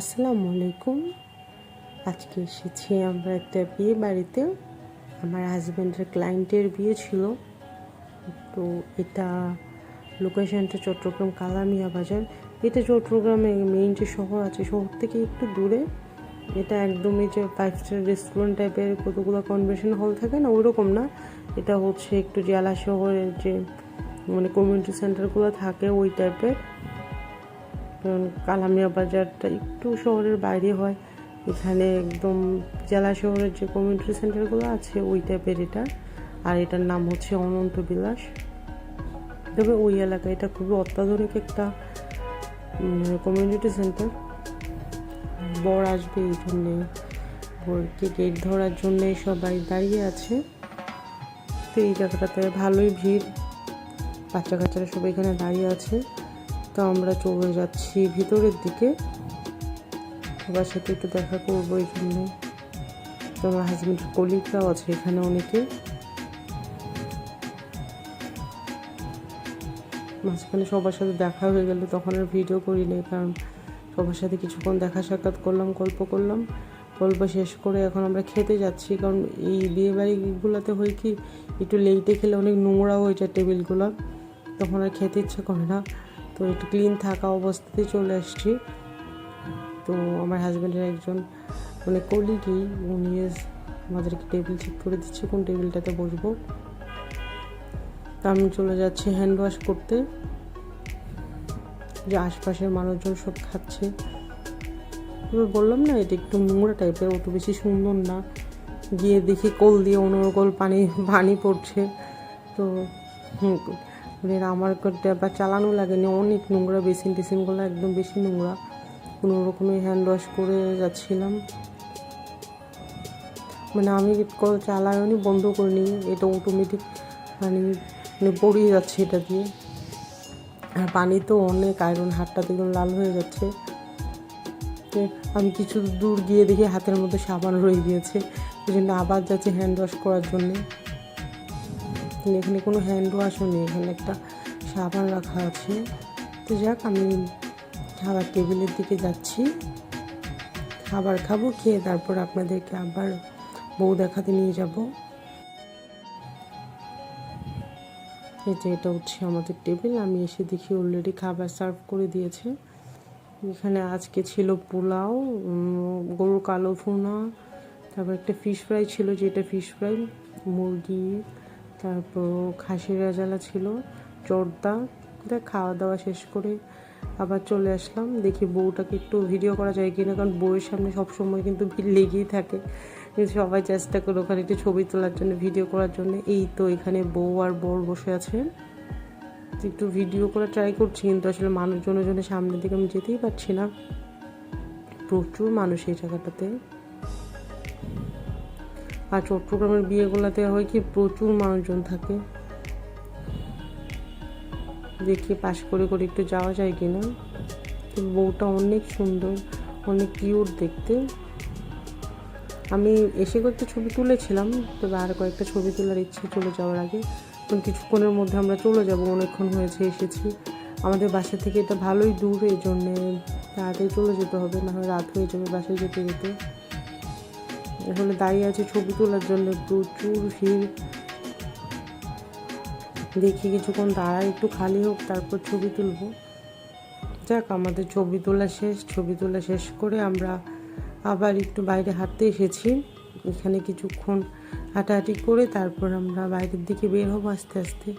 আসসালামু আলাইকুম আজকে এসেছি আমরা একটা বিয়ে বাড়িতে। আমার হাজব্যান্ডের ক্লায়েন্টের বিয়ে ছিল। তো এটা লোকেশনটা চট্টগ্রাম কালামিয়া বাজার। এটা চট্টগ্রামে মেইন যে শহর আছে, শহর থেকে একটু দূরে। এটা একদমই যে ফাইভ স্টার রেস্টুরেন্ট টাইপের কতগুলো কনভেনশন হল থাকে না, ওইরকম না। এটা হচ্ছে একটু জেলা শহরের যে মানে কমিউনিটি সেন্টারগুলো থাকে, ওই টাইপের কারণ কালামিয়া বাজারটা একটু শহরের বাইরে হয়। এখানে একদম জেলা শহরের যে কমিউনিটি সেন্টারগুলো আছে, ওই টাইপের এটা। আর এটার নাম হচ্ছে অনন্ত বিলাস। তবে ওই এলাকা, এটা খুবই অত্যাধুনিক একটা কমিউনিটি সেন্টার বর আসবে এই জন্যে, বরকে গেট ধরার জন্যে সবাই দাঁড়িয়ে আছে। তো এই জায়গাটাতে ভালোই ভিড়। বাচ্চা কাচ্চারা সবাই এখানে দাঁড়িয়ে আছে। তো আমরা চলে যাচ্ছি ভিতরের দিকে। সবার সাথে একটু দেখা করব এই জন্য। তো আমার হাজব্যান্ডের কলিগরাও আছে এখানে অনেকে। মাঝখানে সবার সাথে দেখা হয়ে গেল, তখন আর ভিডিও করি নাই, কারণ সবার সাথে কিছুক্ষণ দেখা সাক্ষাৎ করলাম, গল্প করলাম। গল্প শেষ করে এখন আমরা খেতে যাচ্ছি, কারণ এই বিয়ে বাড়িগুলোতে হয় কি, একটু লেটে খেলে অনেক নোংরা হয়ে যায় টেবিলগুলো তখন আর খেতে ইচ্ছে করে না। তো একটু ক্লিন থাকা অবস্থাতে চলে আসছি। তো আমার হাজব্যান্ডের একজন মানে কলিগই উনি আমাদেরকে টেবিল ঠিক করে দিচ্ছে, কোন টেবিলটাতে বসবো। তো আমি চলে যাচ্ছি হ্যান্ড ওয়াশ করতে। যে আশপাশের মানুষজন সব খাচ্ছে। এবার বললাম না, এটা একটু নোংরা টাইপের অত বেশি সুন্দর না। গিয়ে দেখি কল দিয়ে অনর্গল পানি পানি পড়ছে। তো মানে আমার আবার চালানো লাগেনি, অনেক নোংরা বেসিন টেসিনগুলো, একদম বেশি নোংরা। কোনো রকমে হ্যান্ড ওয়াশ করে যাচ্ছিলাম। মানে আমি কল চালায়নি বন্ধ করিনি, এটা অটোমেটিক মানে মানে পড়িয়ে যাচ্ছে এটা দিয়ে। আর পানি তো অনেক আয়রন হাতটা দেখুন লাল হয়ে যাচ্ছে। আমি কিছু দূর গিয়ে দেখি হাতের মধ্যে সাবান রয়ে গিয়েছে। ওই জন্য আবার যাচ্ছি হ্যান্ড ওয়াশ করার জন্যে। এখানে কোনো হ্যান্ড ওয়াশও নেই, এখানে একটা সাবান রাখা আছে। তো যাক, আমি খাবার টেবিলের দিকে যাচ্ছি। খাবার খাব, খেয়ে তারপর আপনাদেরকে আবার বউ দেখাতে নিয়ে যাব। যে এটা হচ্ছে আমাদের টেবিল আমি এসে দেখি অলরেডি খাবার সার্ভ করে দিয়েছে। এখানে আজকে ছিল পোলাও গরুর কালো ফোনা তারপর একটা ফিশ ফ্রাই ছিল, যেটা ফিশ ফ্রাই মুরগি তারপর খাসির রাজালা ছিল জর্দা খাওয়া দাওয়া শেষ করে আবার চলে আসলাম, দেখি বউটাকে একটু ভিডিও করা যায় কিনা, কারণ বউয়ের সামনে সবসময় কিন্তু ভিড় লেগেই থাকে। সবাই চেষ্টা করে ওখানে একটু ছবি তোলার জন্য ভিডিও করার জন্য। এই তো এখানে বউ আর বর বসে আছে। একটু ভিডিও করা ট্রাই করছি, কিন্তু আসলে মানুষজনের জন্য সামনের দিকে আমি যেতেই পারছি না। প্রচুর মানুষ এই জায়গাটাতে। আর চট্টগ্রামের বিয়েগুলোতে হয় কি প্রচুর মানুষজন থাকে। দেখি পাশ করে করে একটু যাওয়া যায় কিনা। বউটা অনেক সুন্দর, অনেক কিউট দেখতে। আমি এসে কয়েকটা ছবি তুলেছিলাম, তবে আর কয়েকটা ছবি তোলার ইচ্ছে চলে যাওয়ার আগে। কিছুক্ষণের মধ্যে আমরা চলে যাব, অনেকক্ষণ হয়েছে এসেছি। আমাদের বাসা থেকে এটা ভালোই দূর, এই জন্যে তাড়াতাড়ি চলে যেতে হবে না হয় রাত হয়ে যাবে বাসায় যেতে যেতে। এখানে দাঁড়িয়ে আছে ছবি তোলার জন্য প্রচুর ভিড়। দেখি কিছুক্ষণ দাঁড়ায় একটু খালি হোক, তারপর ছবি তুলব। যাক, আমাদের ছবি তোলা শেষ, ছবি তোলা শেষ করে আমরা আবার একটু বাইরে হাঁটতে এসেছি। এখানে কিছুক্ষণ হাঁটাহাঁটি করে তারপর আমরা বাইরের দিকে বের হব আস্তে আস্তে,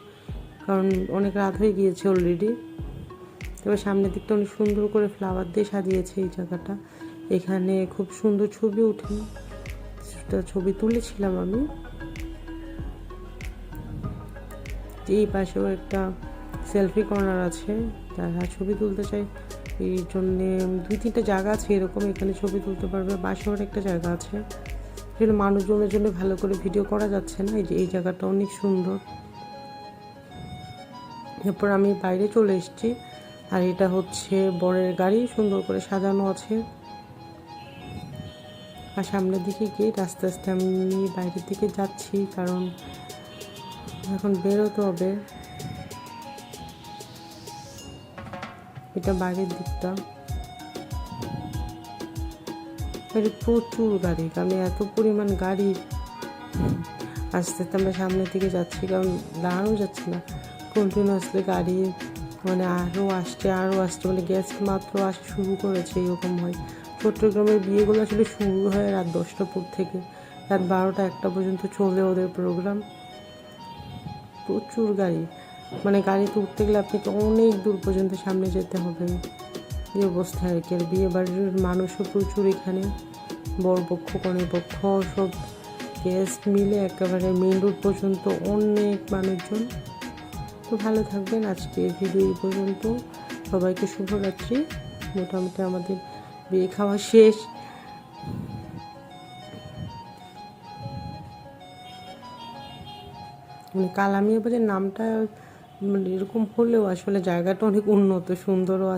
কারণ অনেক রাত হয়ে গিয়েছে অলরেডি তবে সামনের দিকটা অনেক সুন্দর করে ফ্লাওয়ার দিয়ে সাজিয়েছে এই জায়গাটা। এখানে খুব সুন্দর ছবি উঠে ছবি তুলেছিলাম আমি। এই পাশেও একটা সেলফি কর্নার আছে, যারা ছবি তুলতে চাই এই জন্যে দুই তিনটে জায়গা আছে এরকম, এখানে ছবি তুলতে পারবে, পাশেও একটা জায়গা আছে। সেখানে মানুষজনের জন্য ভালো করে ভিডিও করা যাচ্ছে না, এই যে, এই জায়গাটা অনেক সুন্দর। এরপর আমি বাইরে চলে এসেছি, আর এটা হচ্ছে বরের গাড়ি, সুন্দর করে সাজানো আছে। আর সামনের দিকে গিয়ে আস্তে আস্তে আমি বাইরের দিকে যাচ্ছি, কারণ এখন বেরোতে হবে। এটা বাইরের দিকটা। প্রচুর গাড়ি, কারণ এত পরিমাণ গাড়ি। আস্তে আস্তে আমরা সামনের দিকে যাচ্ছি, কারণ দাঁড়ানো যাচ্ছে না। কন্টিনিউয়াসলি গাড়ি মানে আরও আসছে আরও আসছে মানে গ্যাস মাত্র আসা শুরু করেছে, এরকম হয়। চট্টগ্রামের বিয়েগুলো আসলে শুরু হয় রাত দশটার পর থেকে। রাত বারোটা একটা পর্যন্ত চলে ওদের প্রোগ্রাম প্রচুর গাড়ি। মানে গাড়িতে উঠতে গেলে আপনাকে অনেক দূর পর্যন্ত সামনে যেতে হবে। এই অবস্থা আর কি। আর বিয়ে বাড়ির মানুষও প্রচুর এখানে। বর পক্ষ কনের পক্ষ সব গেস্ট মিলে একেবারে মেন রোড পর্যন্ত অনেক মানুষজন। তো ভালো থাকবেন। আজকে ভিডিও এই পর্যন্ত। সবাইকে শুভরাত্রি। মোটামুটি আমাদের বিয়ে খাওয়া শেষ। মানে কালামিয়া বাজার নামটা মানে এরকম হলেও আসলে জায়গাটা অনেক উন্নত, সুন্দরও আছে।